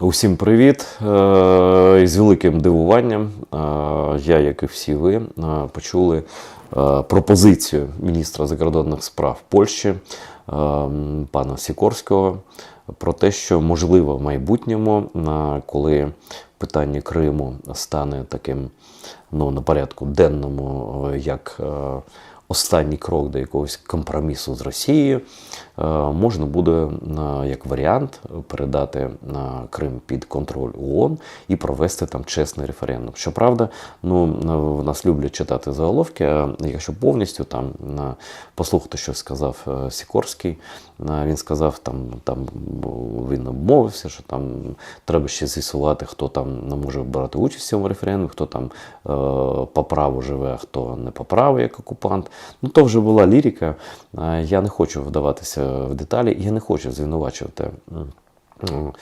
Усім привіт! Е, з великим дивуванням е, я, як і всі ви, е, почули пропозицію міністра закордонних справ Польщі пана Сікорського про те, що можливо в майбутньому, коли питання Криму стане таким ну, на порядку денному, як останній крок до якогось компромісу з Росією, е, можна буде е, як варіант передати Крим під контроль ООН і провести там чесний референдум. Щоправда, ну е, в нас люблять читати заголовки. А якщо повністю там послухати, що сказав Сікорський, він сказав, там там він обмовився, що там треба ще з'ясувати, хто там може брати участь в цьому референдумі, хто там по праву живе, а хто не по праву як окупант. Ну то вже була лірика. Я не хочу вдаватися в деталі, я не хочу звинувачувати. Е,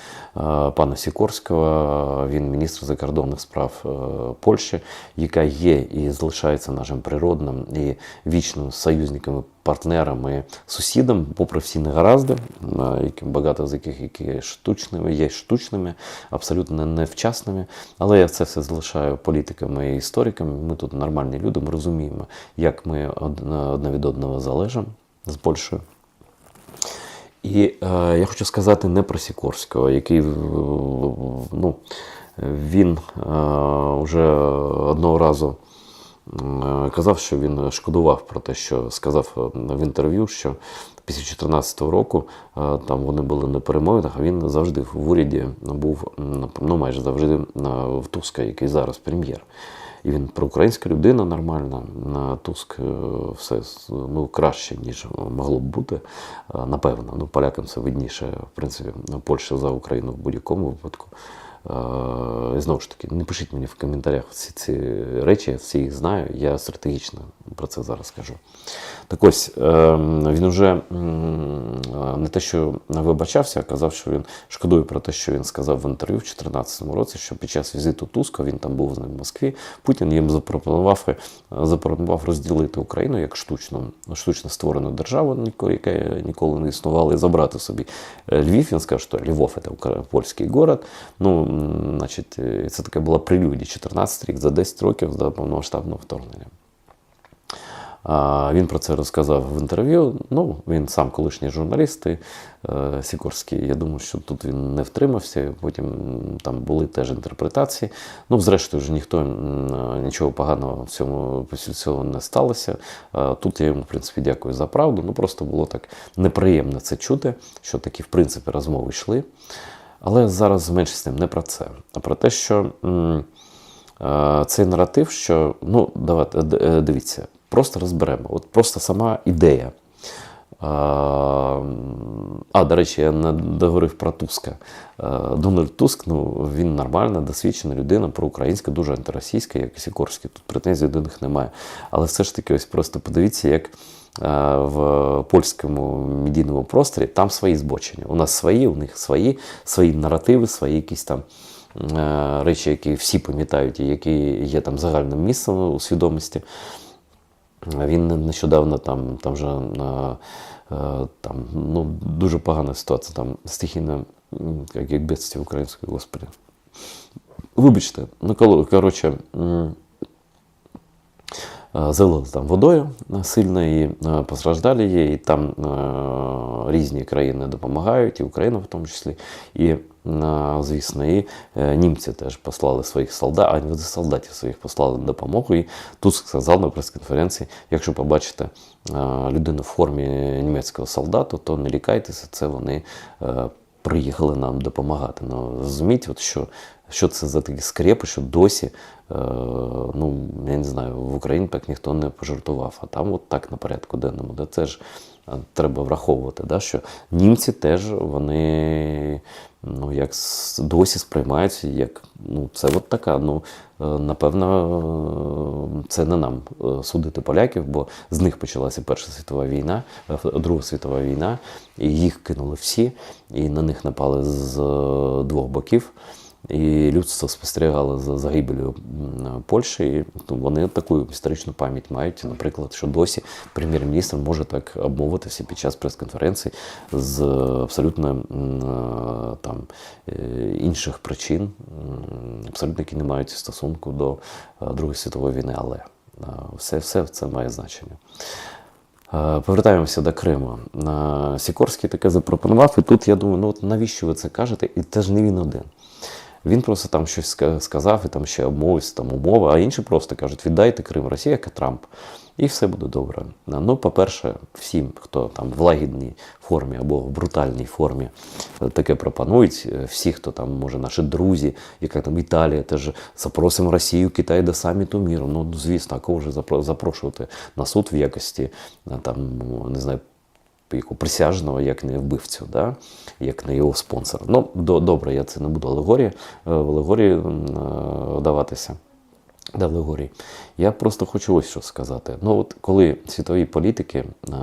Пана Сікорського, він міністр закордонних справ е, Польщі, яка є і залишається нашим природним і вічним союзником, партнером і сусідом, попри всі негаразди, е, багато з яких які штучними, є штучними, абсолютно невчасними. Але я це все залишаю політиками і істориками. Ми тут нормальні люди, ми розуміємо, як ми одне від одного залежимо з Польщею. І е, я хочу сказати не про Сікорського, який ну, він е, вже одного разу казав, що він шкодував про те, що сказав е, в інтерв'ю, що після 2014 року е, там вони були на перемовинах, а він завжди в уряді був ну, майже завжди в Туска, який зараз прем'єр. І він проукраїнська людина нормальна. На Туск е, все ну, краще, ніж могло б бути. Е, Напевно. Ну, полякам це видніше, в принципі, Польща за Україну в будь-якому випадку. Е, І знову ж таки, не пишіть мені в коментарях всі ці речі, я всі їх знаю. Я стратегічно про це зараз кажу. Так ось е, він вже не те, що вибачався, а казав, що він шкодує про те, що він сказав в інтерв'ю в 2014 році, що під час візиту Туска він там був з ним в Москві. Путін їм запропонував, е, запропонував розділити Україну як штучну, штучно створену державу, яка ніколи не існувала, і забрати собі е, Львів. Він сказав, що Львов це польський город. Ну, значить, е, це така була прелюдія 14 рік за 10 років до повномасштабного вторгнення. Він про це розказав в інтерв'ю. Ну, він сам колишній журналіст е, Сікорський. Я думаю, що тут він не втримався. Потім там були теж інтерпретації. Ну, зрештою, ж ніхто нічого поганого в цьому цього не сталося. Тут я йому, в принципі, дякую за правду. Ну просто було так неприємно це чути, що такі, в принципі, розмови йшли. Але зараз менше з тим не про це, а про те, що. Е, цей наратив, що ну, давайте е, дивіться, просто розберемо. От просто сама ідея. А, до речі, я не договорив про Туска. Дональд Туск, ну він нормальна, досвідчена людина, проукраїнська, дуже антиросійська, як і Сікорський. Тут претензій до них немає. Але все ж таки, ось просто подивіться, як в польському медійному просторі там свої збочення. У нас свої, у них свої, свої наративи, свої якісь там речі, які всі пам'ятають, і які є там загальним місцем у свідомості. Він нещодавно там, там вже е, там, ну, дуже погана ситуація, там стихійна, як, бедствие української, господи. Вибачте, ну коротше, залили там водою е, сильно і е, постраждали є, і там е, різні країни допомагають, і Україна в тому числі. І, е, звісно, і е, німці теж послали своїх солдат, а солдатів своїх послали на допомогу. І Туск сказав на прес-конференції, якщо побачите е, людину в формі німецького солдата, то не лікайтеся, це вони е, приїхали нам допомагати. Ну, розумієте, от що, що це за такі скрепи, що досі, е, ну, я не знаю, в Україні так ніхто не пожартував, а там от так на порядку денному. Да, це ж треба враховувати, да, що німці теж вони ну, як досі сприймаються, як ну, це от така. Ну, е, напевно, це не нам е, судити поляків, бо з них почалася Перша світова війна, е, Друга світова війна, і їх кинули всі, і на них напали з двох боків. І людство спостерігало за загибелью Польщі. І вони таку історичну пам'ять мають, наприклад, що досі прем'єр-міністр може так обмовитися під час прес-конференції з абсолютно е, там е, інших причин, абсолютно які не мають стосунку до е, Другої світової війни, але е, все, все це має значення. Е, Повертаємося до Криму. Е, Сікорський таке запропонував, і тут я думаю, ну от навіщо ви це кажете? І це ж не він один. Він просто там щось сказав і там ще обмовився, там умови, а інші просто кажуть, віддайте Крим Росії, як Трамп, і все буде добре. Ну, по-перше, всім, хто там в лагідній формі або в брутальній формі е, таке пропонують, е, всі, хто там, може, наші друзі, яка там Італія, теж запросимо Росію, Китай до саміту міру. Ну, звісно, а кого вже запро- запрошувати на суд в якості е, там, не знаю, як присяжного, як не вбивцю, да? як не його спонсора. Ну, до, добре, я це не буду алегорії, е, алегорії е, даватися. До алегорії. Я просто хочу ось що сказати. Ну, от коли світові політики е,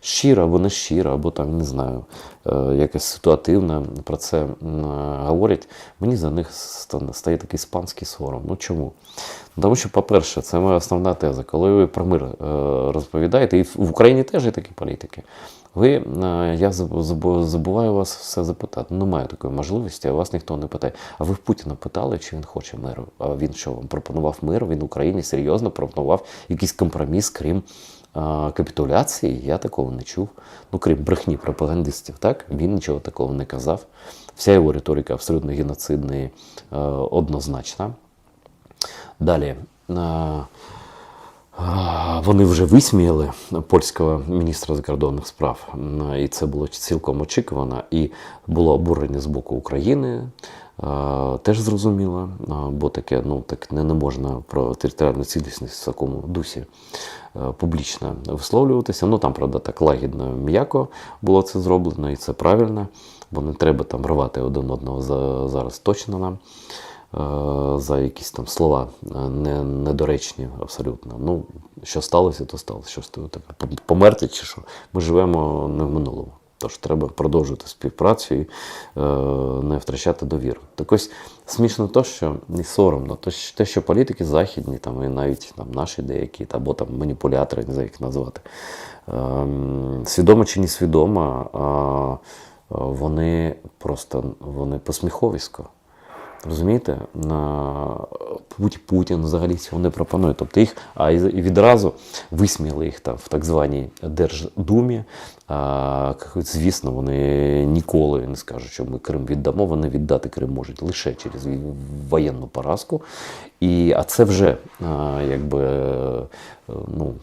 щиро або не щиро, або там не знаю, якось ситуативно про це говорять, мені за них стає такий іспанський сором. Ну чому? Тому що, по-перше, це моя основна теза. Коли ви про мир розповідаєте, і в Україні теж є такі політики. Ви, е, я забуваю вас все запитати. Немає такої можливості, а вас ніхто не питає. А ви в Путіна питали, чи він хоче миру? А він що вам пропонував мир? Він Україні серйозно пропонував якийсь компроміс, крім е, капітуляції? Я такого не чув. Ну, крім брехні пропагандистів, так? Він нічого такого не казав. Вся його риторика абсолютно геноцидна і е, однозначна. Далі. а, Вони вже висміяли польського міністра закордонних справ, і це було цілком очікувано. І було обурення з боку України. Теж зрозуміло, бо таке ну так не, не можна про територіальну цілісність в такому дусі е, публічно висловлюватися. Ну там, правда, так лагідно, м'яко було це зроблено, і це правильно, бо не треба там рвати один одного за, зараз точно нам е, за якісь там слова е, не, недоречні абсолютно. Ну, що сталося, то сталося. Що ж таке, померти чи що? Ми живемо не в минулому. Тож треба продовжувати співпрацю і е, не втрачати довіру. Так ось смішно то, що не соромно, то що- те, що політики західні, там, і навіть там, наші деякі, або там маніпулятори, не знаю, як назвати, ем, свідомо чи несвідомо, а, вони просто вони посміховисько. Розумієте, Пут- Путін взагалі цього не пропонує. Тобто їх а відразу висміяли їх там в так званій Держдумі. Звісно, вони ніколи не скажуть, що ми Крим віддамо. Вони віддати Крим можуть лише через воєнну поразку. І, а це вже якби е, ну,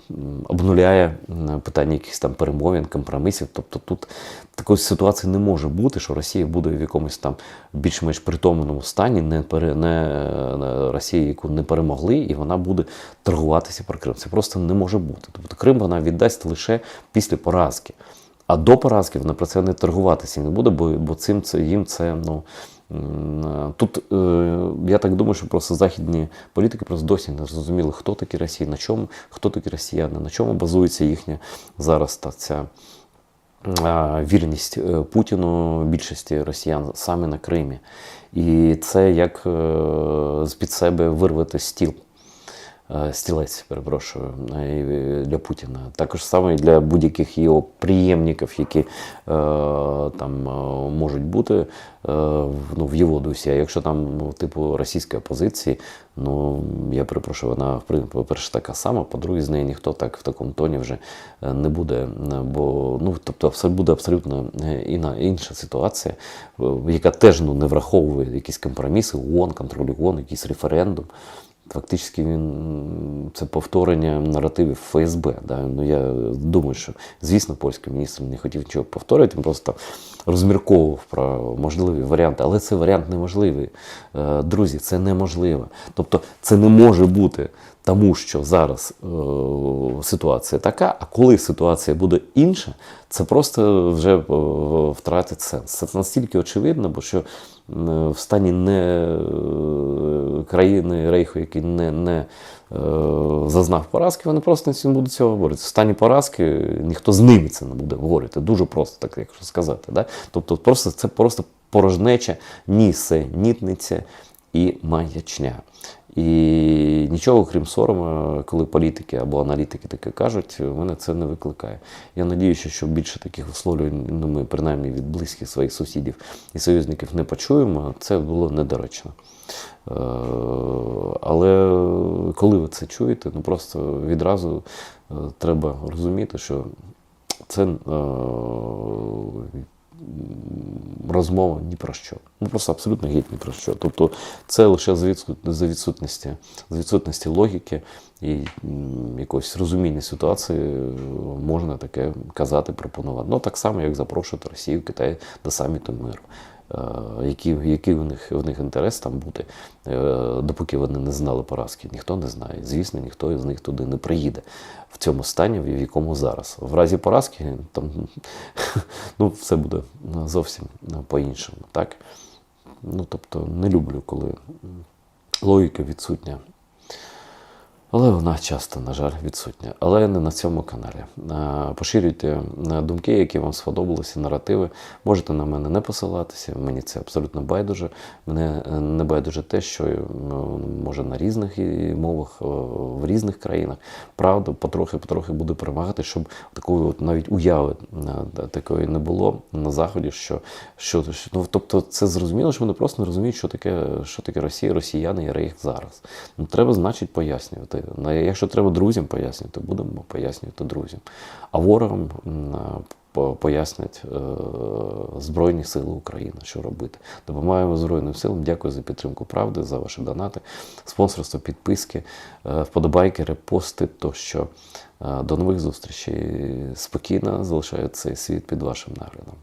обнуляє питання якихось там перемовин, компромісів. Тобто тут такої ситуації не може бути, що Росія буде в якомусь там більш-менш притомленому стані, не, пере, не е, Росія, яку не перемогли, і вона буде торгуватися про Крим. Це просто не може бути. Тобто Крим вона віддасть лише після поразки. А до поразки вона про це не торгуватися не буде, бо, бо цим це їм це ну. Тут е, я так думаю, що просто західні політики просто досі не зрозуміли, хто такі Росія, на чому, хто такі росіяни, на чому базується їхня зараз та ця вірність е, Путіну більшості росіян саме на Кримі. І це як е, з-під себе вирвати стіл. Е, Стілець, перепрошую, е, для Путіна. Також саме і для будь-яких його приємників, які е, там можуть бути ну, в його дусі. А якщо там, ну, типу, російської опозиції, ну я перепрошую, вона в принципі, по-перше, така сама, по-друге, з неї ніхто так в такому тоні вже не буде. Бо ну, тобто, буде абсолютно іна, інша ситуація, яка теж ну, не враховує якісь компроміси, ООН, контроль ООН, якийсь референдум. Фактично він це повторення наративів ФСБ. Да? Ну, я думаю, що, звісно, польський міністр не хотів нічого повторити, він просто розмірковував про можливі варіанти. Але це варіант неможливий. Е, Друзі, це неможливо. Тобто це не може бути тому, що зараз е, ситуація така, а коли ситуація буде інша, це просто вже е, втратить сенс. Це настільки очевидно, бо що в стані не країни рейху, який не, не е, зазнав поразки, вони просто не будуть цього говорити. В стані поразки ніхто з ними це не буде говорити. Дуже просто, так якщо сказати. Да? Тобто, просто це просто порожнеча, нісенітниця і маячня. І нічого, крім сорому, коли політики або аналітики таке кажуть, у мене це не викликає. Я надіюся, що більше таких висловлювань ну, ми принаймні від близьких своїх сусідів і союзників не почуємо. Це було недоречно. Е, Але коли ви це чуєте, ну просто відразу е, треба розуміти, що це е, розмова ні про що. Ну просто абсолютно геть ні про що. Тобто це лише за відсут- за відсутності, за відсутності логіки і якогось розуміння ситуації е, можна таке казати, пропонувати. Ну так само, як запрошувати Росію, Китай до саміту миру. Е, Який, який в них в них інтерес там бути, е, допоки вони не знали поразки, ніхто не знає. Звісно, ніхто з них туди не приїде в цьому стані, в якому зараз. В разі поразки там ну, все буде зовсім по-іншому. Так? Ну, тобто не люблю, коли логіка відсутня. Але вона часто, на жаль, відсутня. Але не на цьому каналі. Е, Поширюйте е, думки, які вам сподобалися, наративи. Можете на мене не посилатися, мені це абсолютно байдуже. Мене е, не байдуже те, що може на різних мовах, в різних країнах правда потрохи-потрохи буде перемагати, щоб такої от навіть уяви такої не було на заході. Що, що- ну, тобто, це зрозуміло, що вони просто не розуміють, що таке, що таке Росія, росіяни і рейх зараз. Ну, треба, значить, пояснювати. Ну, Якщо треба друзям пояснювати, будемо пояснювати друзям. А ворогам пояснять е, Збройні Сили України, що робити. Допомагаємо Збройним силам. Дякую за підтримку правди, за ваші донати, спонсорство, підписки, е, вподобайки, репости тощо. Е, До нових зустрічей. Спокійно залишаю цей світ під вашим наглядом.